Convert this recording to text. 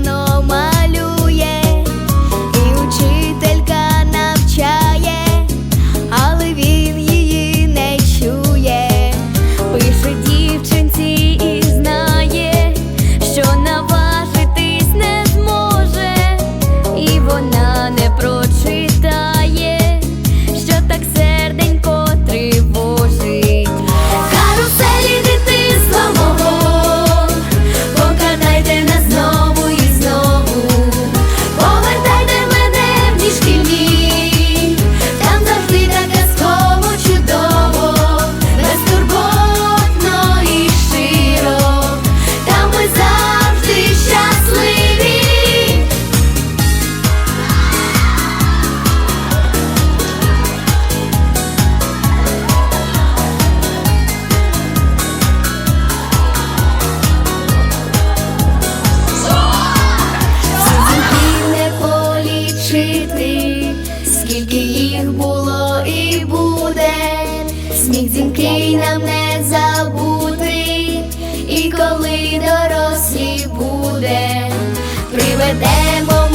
verano. Дзвінкий нам не забути, і коли дорослі буде, приведемо